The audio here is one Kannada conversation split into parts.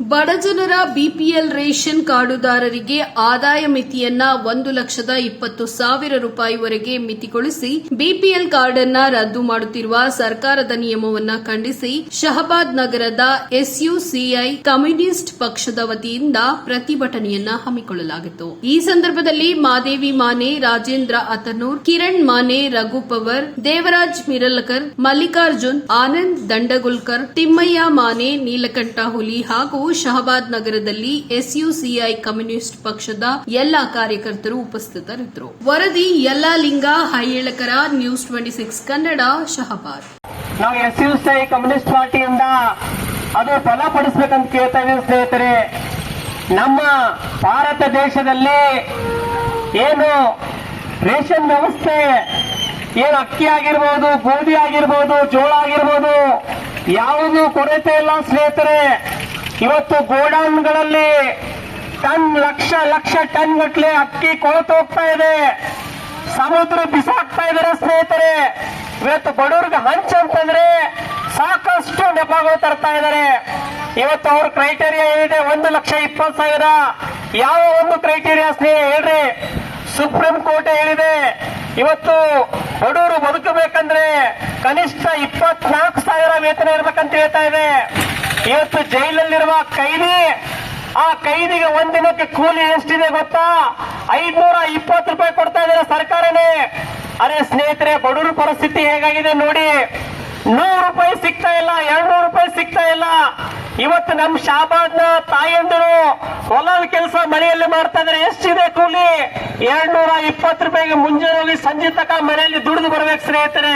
ಬಡಜನರ ಬಿಪಿಎಲ್ ರೇಷನ್ ಕಾರ್ಡುದಾರರಿಗೆ ಆದಾಯ ಮಿತಿಯನ್ನ ಒಂದು ಲಕ್ಷದ ಇಪ್ಪತ್ತು ಸಾವಿರ ರೂಪಾಯಿವರೆಗೆ ಮಿತಿಗೊಳಿಸಿ ಬಿಪಿಎಲ್ ಕಾರ್ಡ್ ಅನ್ನ ರದ್ದು ಮಾಡುತ್ತಿರುವ ಸರ್ಕಾರದ ನಿಯಮವನ್ನ ಖಂಡಿಸಿ ಶಹಬಾದ್ ನಗರದ ಎಸ್ಯುಸಿಐ ಕಮ್ಯುನಿಸ್ಟ್ ಪಕ್ಷದ ವತಿಯಿಂದ ಪ್ರತಿಭಟನೆಯನ್ನ ಹಮ್ಮಿಕೊಳ್ಳಲಾಗಿತ್ತು. ಈ ಸಂದರ್ಭದಲ್ಲಿ ಮಾದೇವಿ ಮಾನೆ, ರಾಜೇಂದ್ರ ಅತನೂರ್ ಕಿರಣ್ ಮಾನೆ, ರಘು ಪವರ್, ದೇವರಾಜ್ ಮಿರಲಕರ್, ಮಲ್ಲಿಕಾರ್ಜುನ್, ಆನಂದ್ ದಂಡಗುಲ್ಕರ್, ತಿಮ್ಮಯ್ಯ ಮಾನೆ, ನೀಲಕಂಠ ಹುಲಿ ಹಾಗೂ ಶಹಬಾದ್ ನಗರದಲ್ಲಿ ಎಸ್ಯುಸಿಐ ಕಮ್ಯುನಿಸ್ಟ್ ಪಕ್ಷದ ಎಲ್ಲಾ ಕಾರ್ಯಕರ್ತರು ಉಪಸ್ಥಿತರಿದ್ದರು. ವರದಿ ಎಲ್ಲಾ ಲಿಂಗ ಹೈಯಳಕರ, news twenty six Kannada, Shahabad. ನಾವು ಎಸ್ ಯು ಸಿ ಕಮ್ಯುನಿಸ್ಟ್ ಪಾರ್ಟಿಯಿಂದ ಅದು ಬಲಪಡಿಸಬೇಕಂತ ಕೇಳ್ತಾ ಸ್ನೇಹಿತರೆ. ನಮ್ಮ ಭಾರತ ದೇಶದಲ್ಲಿ ಏನು ರೇಷನ್ ವ್ಯವಸ್ಥೆ ಏನು ಅಕ್ಕಿ ಆಗಿರ್ಬೋದು, ಗೋಧಿ ಆಗಿರ್ಬೋದು, ಜೋಳ ಆಗಿರ್ಬೋದು, ಯಾವುದು ಕೊರತೆ ಇಲ್ಲ ಸ್ನೇಹಿತರೆ. ಇವತ್ತು ಗೋಡೌನ್ಗಳಲ್ಲಿ ಟನ್ ಲಕ್ಷ ಲಕ್ಷ ಟನ್ ಗಟ್ಟಲೆ ಅಕ್ಕಿ ಕೊಳತು ಹೋಗ್ತಾ ಇದೆ. ಸಮುದ್ರ ಬಿಸಾಕ್ತಾ ಇದಾರೆ ಸ್ನೇಹಿತರೆ. ಇವತ್ತು ಬಡವ್ರಿಗೆ ಹಂಚ ಅಂತಂದ್ರೆ ಸಾಕಷ್ಟು ನೆಪಗಳು ತರ್ತಾ ಇದಾರೆ ಇವತ್ತು ಅವ್ರ ಕ್ರೈಟೇರಿಯಾ ಏನಿದೆ? ಒಂದು ಲಕ್ಷ ಇಪ್ಪತ್ತು ಸಾವಿರ. ಯಾವ ಒಂದು ಕ್ರೈಟೇರಿಯಾ ಸ್ನೇಹ ಹೇಳ್ರಿ. ಸುಪ್ರೀಂ ಕೋರ್ಟ್ ಹೇಳಿದೆ. ಇವತ್ತು ಬಡವರು ಬದುಕಬೇಕಂದ್ರೆ ಕನಿಷ್ಠ ಇಪ್ಪತ್ನಾಲ್ಕು ಸಾವಿರ ವೇತನ ಇರ್ಬೇಕಂತ ಹೇಳ್ತಾ ಇದೆ. ಇವತ್ತು ಜೈಲಲ್ಲಿರುವ ಕೈದಿ. ಆ ಕೈದಿಗೆ ಒಂದಿನಕ್ಕೆ ಕೂಲಿ ಎಷ್ಟಿದೆ ಗೊತ್ತಾ? ಐದ್ನೂರ ಇಪ್ಪತ್ತು ರೂಪಾಯಿ ಕೊಡ್ತಾ ಇದ್ದಾರೆ ಸರ್ಕಾರನೇ. ಅರೆ ಸ್ನೇಹಿತರೆ, ಬಡವರ ಪರಿಸ್ಥಿತಿ ಹೇಗಾಗಿದೆ ನೋಡಿ. ನೂರು ರೂಪಾಯಿ ಸಿಗ್ತಾ ಇಲ್ಲ, ಎರಡ್ನೂರು ರೂಪಾಯಿ ಸಿಗ್ತಾ ಇಲ್ಲ. ಇವತ್ತು ನಮ್ ಶಾಬಾದ್ನ ತಾಯಂದಿರು ಹೊಲದ ಕೆಲಸ ಮನೆಯಲ್ಲಿ ಮಾಡ್ತಾ ಇದ್ರೆ ಎಷ್ಟಿದೆ ಕೂಲಿ? ಎರಡ್ನೂರ ಇಪ್ಪತ್ತು ರೂಪಾಯಿಗೆ ಮುಂಜಾನೆ ಹೋಗಿ ಸಂಜೆ ತಕ ಮನೆಯಲ್ಲಿ ದುಡಿದು ಬರ್ಬೇಕು ಸ್ನೇಹಿತರೆ.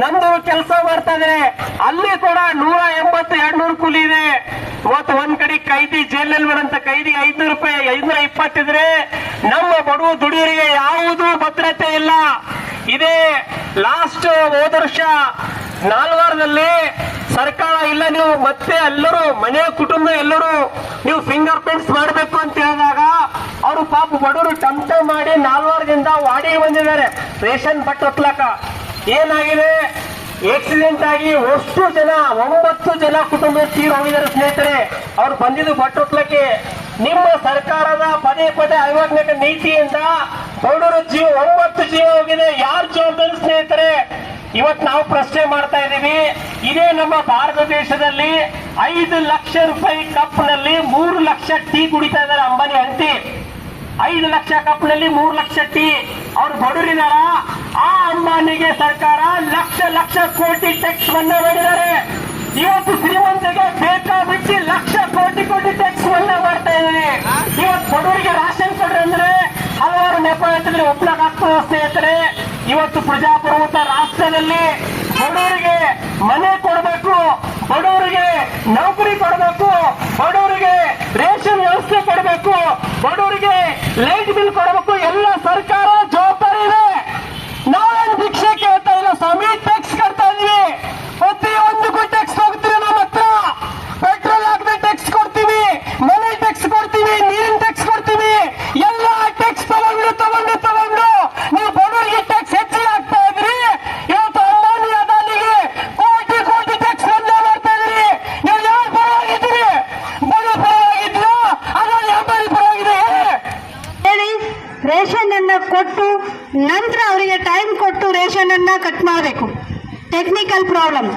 ನಂದು ಕೆಲಸ ಮಾಡ್ತಾ ಇದ್ರೆ ಅಲ್ಲಿ ಕೂಡ ನೂರ ಎಂಬತ್ತು, ಎರಡ್ನೂರು ಕೂಲಿ ಇದೆ. ಇವತ್ತು ಒಂದ್ ಕಡೆ ಕೈದಿ ಜೈಲಲ್ಲಿ ಬರಂತ ಕೈದಿ ಐದ್ನೂರು ರೂಪಾಯಿ, ಐದ್ನೂರ ಇಪ್ಪತ್ತಿದ್ರೆ ನಮ್ಮ ಬಡವ ದುಡಿಯರಿಗೆ ಯಾವುದೂ ಭದ್ರತೆ ಇಲ್ಲ. ಇದೇ ಲಾಸ್ಟ್ ಹೋದ ವರ್ಷ ನಾಲ್ವಾರದಲ್ಲಿ ಸರ್ಕಾರ ನೀವು ಮತ್ತೆ ಎಲ್ಲರೂ, ಮನೆ ಕುಟುಂಬ ಎಲ್ಲರೂ ನೀವು ಫಿಂಗರ್ ಪ್ರಿಂಟ್ಸ್ ಮಾಡಬೇಕು ಅಂತ ಹೇಳಿದಾಗ ಅವರು ಪಾಪ ಬಡವರು ಟಮ್ಟ ಮಾಡಿ ನಾಲ್ವಾರದಿಂದ ವಾಡಿಗೆ ಬಂದಿದ್ದಾರೆ. ರೇಷನ್ ಬಟ್ ಹೊತ್ಲಕ ಏನಾಗಿದೆ? ಆಕ್ಸಿಡೆಂಟ್ ಆಗಿ ಅಷ್ಟು ಜನ, ಒಂಬತ್ತು ಜನ ಕುಟುಂಬ ತೀರ್ ಹೋಗಿದ್ದಾರೆ ಸ್ನೇಹಿತರೆ. ಅವ್ರು ಬಂದಿದ್ದು ಬಟ್ ಹೊತ್ಲಕ್ಕೆ ನಿಮ್ಮ ಸರ್ಕಾರದ ಪದೇ ಪದೇ ಐವತ್ತನೇ ನೀತಿಯಿಂದ ಬಡವರ ಜೀವ, ಒಂಬತ್ತು ಜೀವ ಹೋಗಿದೆ. ಯಾರು ಜವಾಬ್ದಾರಿ ಸ್ನೇಹಿತರೆ? ಇವತ್ತು ನಾವು ಪ್ರಶ್ನೆ ಮಾಡ್ತಾ ಇದ್ದೀವಿ. ಇದೇ ನಮ್ಮ ಭಾರತ ದೇಶದಲ್ಲಿ ಐದು ಲಕ್ಷ ರೂಪಾಯಿ ಕಪ್ನಲ್ಲಿ ಮೂರು ಲಕ್ಷ ಟೀ ಕುಡಿತಾ ಇದ್ದಾರೆ ಅಂಬಾನಿ ಅಂತಿ ಐದು ಲಕ್ಷ ಕಪ್ನಲ್ಲಿ ಮೂರು ಲಕ್ಷ ಟೀ. ಅವ್ರು ಬಡವರಿದಾರ? ಆ ಅಂಬಾನಿಗೆ ಸರ್ಕಾರ ಲಕ್ಷ ಲಕ್ಷ ಕೋಟಿ ಟ್ಯಾಕ್ಸ್ ವನ್ನ ಮಾಡಿದ್ದಾರೆ. ಇವತ್ತು ಬೇಕಾ ಬೇಕಾಬಿಟ್ಟು ಲಕ್ಷ ಕೋಟಿ ಕೋಟಿ ಟ್ಯಾಕ್ಸ್ ವನ್ನ ಮಾಡ್ತಾ ಇದ್ದಾರೆ. ಇವತ್ತು ಬಡವರಿಗೆ ರಾಷನ್ ಕೊಡ್ರಿ ಅಂದ್ರೆ ಹಲವಾರು ನೆಪ ಹೇಳ್ತಿದ್ರೆ ಒಪ್ಲಾಗ್ತದೆ ಸ್ನೇಹಿತರೆ ಇವತ್ತು ಪ್ರಜಾಪ್ರಭುತ್ವ ರಾಷ್ಟ್ರದಲ್ಲಿ ಬಡವರಿಗೆ ಮನೆ ಕೊಡಬೇಕು, ಬಡವರಿಗೆ ನೌಕರಿ ಕೊಡಬೇಕು, ಬಡವರಿಗೆ ರೇಷನ್ ವ್ಯವಸ್ಥೆ ಕೊಡಬೇಕು, ಬಡವರಿಗೆ ಲೈಟ್ ಬಿಲ್ ಕೊಡಬೇಕು ಎಲ್ಲ ಸರ್ಕಾರ ಜವಾಬ್ದಾರಿ ಇದೆ ನಾವೇನು ಭಿಕ್ಷೆ ಕೇಳ್ತಾ ಇಲ್ಲ ಸ್ವಾಮಿ ಟ್ಯಾಕ್ಸ್ ಕಟ್ತಾ ಇದೀವಿ ಪ್ರತಿಯೊಂದಕ್ಕೂ ಟ್ಯಾಕ್ಸ್ ಹೋಗ್ತೀವಿ ನಮ್ಮ ಹತ್ರ ಪೆಟ್ರೋಲ್ ಹಾಕಿದ್ರೆ ಟ್ಯಾಕ್ಸ್ ಕೊಡ್ತೀವಿ ಮನೆ ಟ್ಯಾಕ್ಸ್ ಕೊಡ್ತೀವಿ ನೀರಿನ ಟ್ಯಾಕ್ಸ್ ಕೊಡ್ತೀವಿ ಎಲ್ಲ ಟ್ಯಾಕ್ಸ್ ತಗೊಂಡು ತಗೊಂಡು ತಗೊಂಡು ನೀವು ಬಡವರಿಗೆ ಟ್ಯಾಕ್ಸ್ ಹೆಚ್ಚಿಗೆ ಹಾಕ್ತಾ ಇದ್ರಿ ಇವತ್ತು ಅಂಬಾನಿ ಅದಾನಿಗೆ ಕೋಟಿ ಕೋಟಿ ಟ್ಯಾಕ್ಸ್ ಮನ್ನಾ ಮಾಡ್ತಾ ಇದ್ರಿ ನೀವು ಯಾರು ಪರವಾಗಿದ್ದೀರಿ ಬಡವ ಪರವಾಗಿದ್ಯಾ ಅದಾನಿ ಅಂಬಾನಿ ಪರವಾಗಿದೆ ಹೇಳಿ ರೇಷನ್ ಅನ್ನ ಕೊಟ್ಟು ನಂತರ ಅವರಿಗೆ ಟೈಮ್ ಕೊಟ್ಟು ಅನ್ನ ಕಟ್ ಮಾಡಬೇಕು. ಟೆಕ್ನಿಕಲ್ ಪ್ರಾಬ್ಲಮ್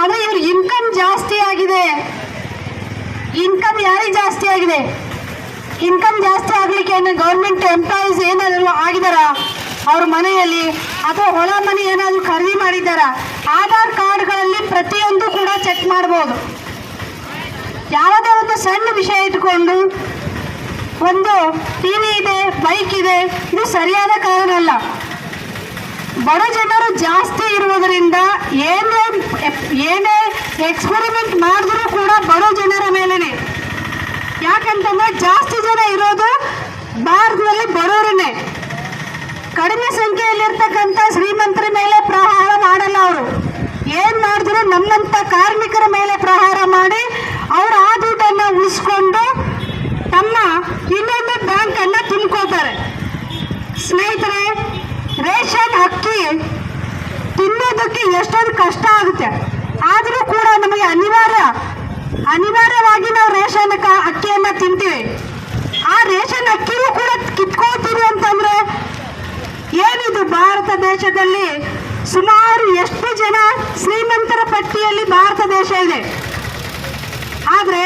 ಆದರೆ ಇವ್ರ ಇನ್ಕಮ್ ಜಾಸ್ತಿ ಆಗಿದೆ. ಇನ್ಕಮ್ ಯಾರಿಗೆ ಜಾಸ್ತಿ ಆಗಿದೆ? ಇನ್ಕಮ್ ಜಾಸ್ತಿ ಆಗಲಿಕ್ಕೆ ಏನು ಗೌರ್ಮೆಂಟ್ ಎಂಪ್ಲಾಯೀಸ್ ಏನಾದರೂ ಆಗಿದಾರ? ಅವ್ರ ಮನೆಯಲ್ಲಿ? ಅಥವಾ ಹೊಲ ಮನೆ ಏನಾದರೂ ಖರೀದಿ ಮಾಡಿದ್ದಾರಾ? ಆಧಾರ್ ಕಾರ್ಡ್ಗಳಲ್ಲಿ ಪ್ರತಿಯೊಂದು ಕೂಡ ಚೆಕ್ ಮಾಡ್ಬೋದು. ಯಾವುದೇ ಒಂದು ಸಣ್ಣ ವಿಷಯ ಇಟ್ಕೊಂಡು ಒಂದು ಟಿವಿ ಇದೆ ಬೈಕ್ ಇದೆ, ಇದು ಸರಿಯಾದ ಕಾರಣ ಅಲ್ಲ. ಬಡ ಜನರು ಜಾಸ್ತಿ ಇರುವುದರಿಂದ ಏನೇ ಏನೇ ಎಕ್ಸ್ಪೆರಿಮೆಂಟ್ ಮಾಡಿದ್ರು ಕೂಡ ಬಡ ಜನರ ಮೇಲೇನೆ. ಯಾಕಂತಂದ್ರೆ ಜಾಸ್ತಿ ಜನ ಇರೋದು ಭಾರತದಲ್ಲಿ ಬಡವರನ್ನೇ. ಕಡಿಮೆ ಸಂಖ್ಯೆಯಲ್ಲಿರ್ತಕ್ಕಂಥ ಶ್ರೀಮಂತರ ಮೇಲೆ ಪ್ರಹಾರ ಮಾಡಲ್ಲ ಅವರು. ಏನ್ ಮಾಡಿದ್ರು ನಮ್ಮಂತ ಕಾರ್ಮಿಕರ ಮೇಲೆ ಪ್ರಹಾರ ಮಾಡಿ ಅವರು ಆ ದುಡ್ಡನ್ನ ಉಳಿಸ್ಕೊಂಡು ತಮ್ಮ ಇನ್ನೊಂದು ಬ್ಯಾಂಕ್ ಅನ್ನ ತುಂಬ್ಕೋತಾರೆ ಸ್ನೇಹಿತರೆ ಅಕ್ಕಿ ತಿನ್ನೋದಕ್ಕೆ ಎಷ್ಟೊಂದು ಕಷ್ಟ ಆಗುತ್ತೆ. ಆದರೂ ಕೂಡ ನಮಗೆ ಅನಿವಾರ್ಯ, ಅನಿವಾರ್ಯವಾಗಿ ನಾವು ರೇಷನ್ ಅಕ್ಕಿಯನ್ನ ತಿಂತೀವಿ. ಆ ರೇಷನ್ ಅಕ್ಕಿನೂ ಕೂಡ ಕಿತ್ಕೋತೀವಿ ಅಂತಂದ್ರೆ ಏನಿದು? ಭಾರತ ದೇಶದಲ್ಲಿ ಸುಮಾರು ಎಷ್ಟು ಜನ ಶ್ರೀಮಂತರ ಪಟ್ಟಿಯಲ್ಲಿ ಭಾರತ ದೇಶ ಇದೆ. ಆದರೆ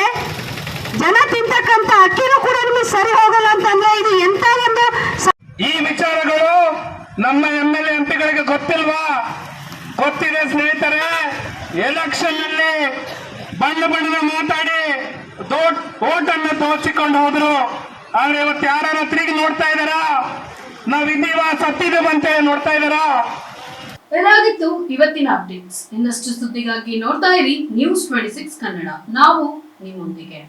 ಜನ ತಿಂತಕ್ಕಂಥ ಅಕ್ಕಿನೂ ಕೂಡ ನಿಮಗೆ ಸರಿ ಹೋಗಲ್ಲ ಅಂತಂದ್ರೆ ಇದು ಎಂತ ಒಂದು ಈ ವಿಚಾರಗಳು ನಮ್ಮ ಎಂ ಎಲ್ ಎಂಪಿಗಳಿಗೆ ಗೊತ್ತಿಲ್ವಾ? ಗೊತ್ತಿದೆ ಸ್ನೇಹಿತರೆ ಎಲೆಕ್ಷನ್ನಲ್ಲಿ ಬಣ್ಣ ಬಣ್ಣದ ಮಾತಾಡಿ ಓಟ್ ಓಟನ್ನು ತೋರಿಸಿಕೊಂಡು ಹೋದ್ರು. ಆದ್ರೆ ಇವತ್ತು ಯಾರು ತಿರುಗಿ ನೋಡ್ತಾ ಇದಾರಾ ಇದೀವ ಸತ್ತಿದೆ ಅಂತೇಳಿ ನೋಡ್ತಾ ಇದಾರಾ ಇದಾಗಿತ್ತು ಇವತ್ತಿನ ಅಪ್ಡೇಟ್ಸ್ ಇನ್ನಷ್ಟು ಸುದ್ದಿಗಾಗಿ ನೋಡ್ತಾ ಇರಿ ನ್ಯೂಸ್ ಟ್ವೆಂಟಿ ಸಿಕ್ಸ್ ಕನ್ನಡ. ನಾವು ನಿಮ್ಮೊಂದಿಗೆ.